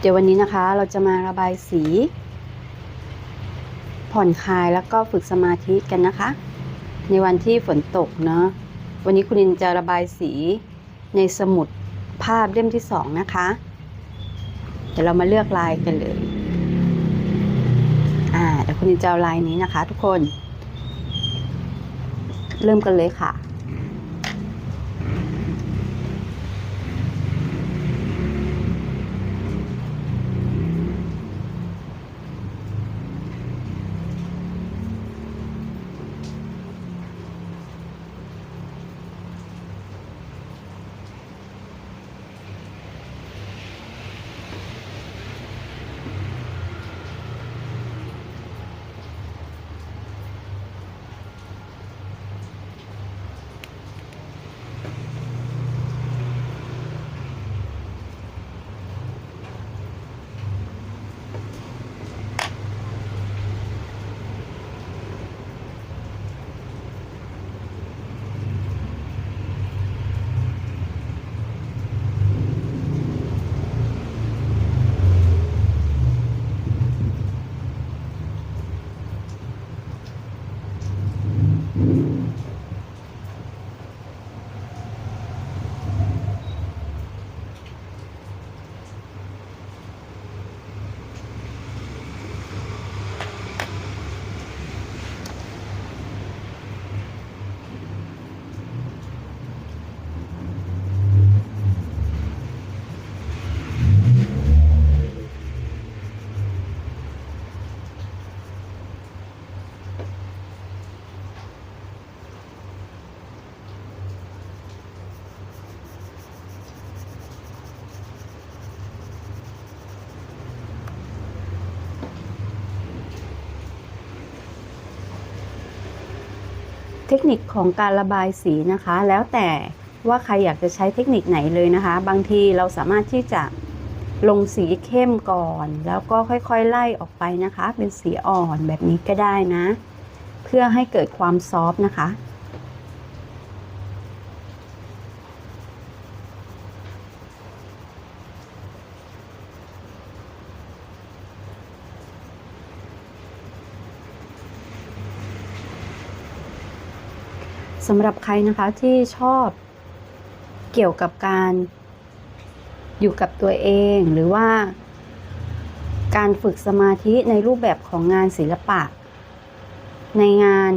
เดี๋ยววันนี้นะคะเราจะมาระบายสี ผ่อนคลายแล้วก็ฝึกสมาธิกันนะคะ ในวันที่ฝนตกเนาะวันนี้คุณนินจะระบายสีในสมุดภาพเล่มที่สองนะคะ เดี๋ยวเรามาเลือกลายกันเลย อ่าเดี๋ยวคุณนินจะเอาลายนี้นะคะ ทุกคน เริ่มกันเลยค่ะ คนิคของการระบายสีนะคะ แล้วแต่ว่าใครอยากจะใช้เทคนิคไหนเลยนะคะ บางทีเราสามารถที่จะลงสีเข้มก่อน แล้วก็ค่อยๆ ไล่ออกไปนะคะ เป็นสีอ่อนแบบนี้ก็ได้นะ เพื่อให้เกิดความซอฟต์นะคะ สำหรับใครนะคะที่ชอบเกี่ยวกับการอยู่กับตัวเองหรือว่าการฝึกสมาธิในรูปแบบของงานศิลปะ ในงาน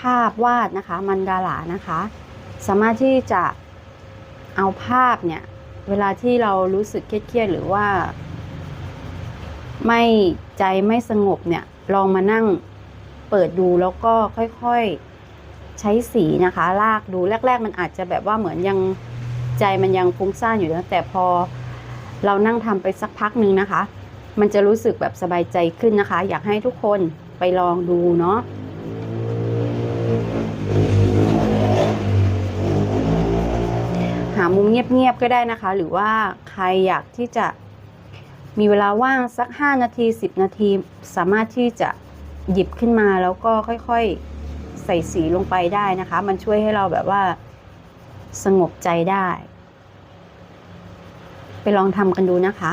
ภาพวาดนะคะมันดาลานะคะ สามารถที่จะเอาภาพเนี่ย เวลาที่เรารู้สึกเครียดๆหรือว่า ไม่ใจไม่สงบเนี่ย ลองมานั่งเปิดดูแล้วก็ค่อยๆ ช้สีนะคะ ลากดูแรก ๆ มันอาจจะแบบว่าเหมือนยังใจมันยังฟุ้งซ่านอยู่นะแต่พอเรานั่งทำไปสักพักหนึ่งนะคะ มันจะรู้สึกแบบสบายใจขึ้นนะคะ อยากให้ทุกคนไปลองดูเนาะหามุมเงียบๆก็ได้นะคะ หรือว่าใครอยากที่จะมีเวลาว่างสัก 5 นาที 10 นาที สามารถที่จะหยิบขึ้นมาแล้วก็ค่อยๆ ใส่สีลงไปได้นะคะ มันช่วยให้เราแบบว่าสงบใจได้ ไปลองทำกันดูนะคะ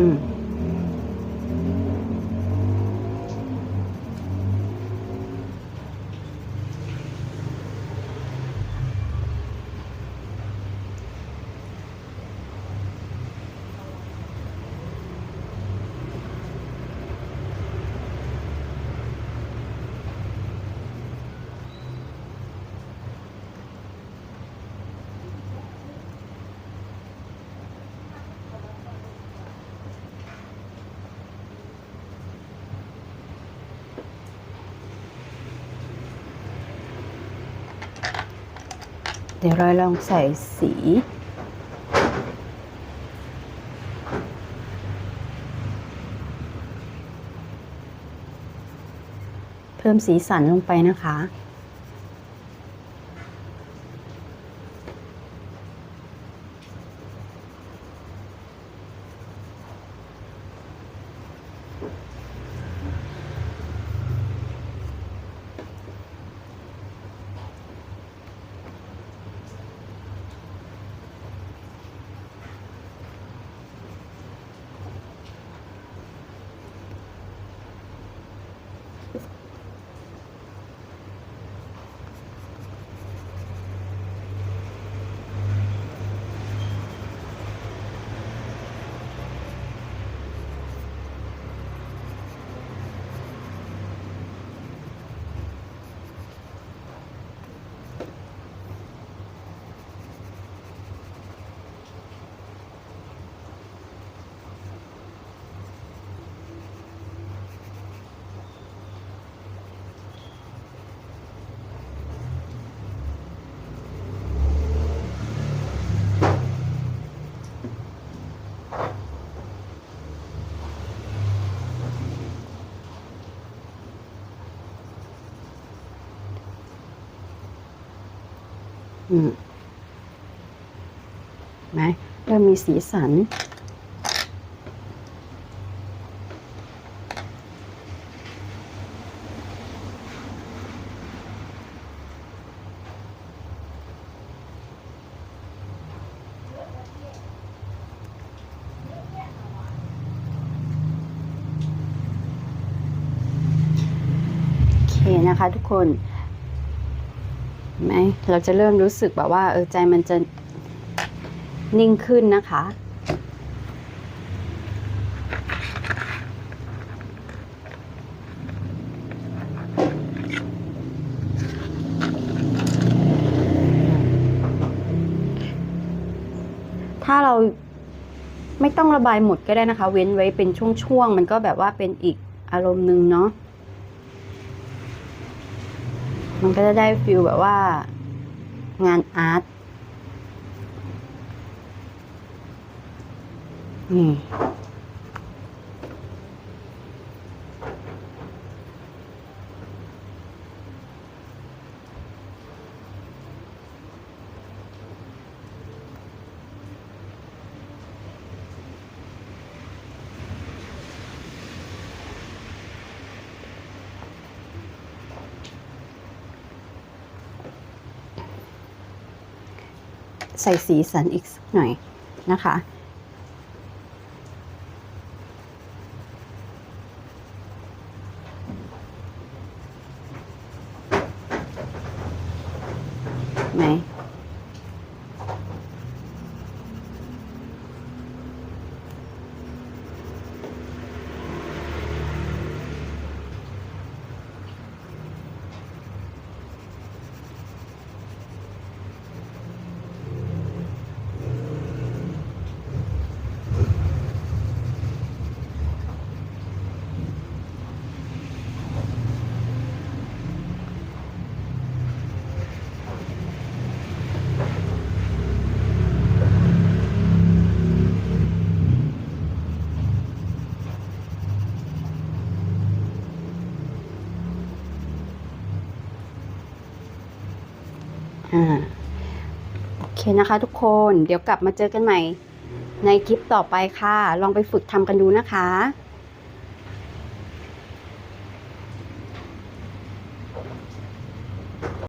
อื เดี๋ยวเราลองใส่สี เพิ่มสีสันลงไปนะคะ ไหมเริ่มมีสีสัน โอเคนะคะทุกคนเห็น ไหมเราจะเริ่มรู้สึกแบบว่า เออใจมันจะนิ่งขึ้นนะคะ ถ้าเราไม่ต้องระบายหมดก็ได้นะคะ เว้นไว้เป็นช่วงๆ มันก็แบบว่าเป็นอีกอารมณ์หนึ่งเนาะ มันก็จะได้ฟิลแบบว่า งานอาร์ตนี่ ใส่สีสันอีกสักหน่อยนะคะ ไหม อ่าโอเคนะคะทุกคนเดี๋ยวกลับมาเจอกันใหม่ในคลิปต่อไปค่ะ ลองไปฝึกทำกันดูนะคะ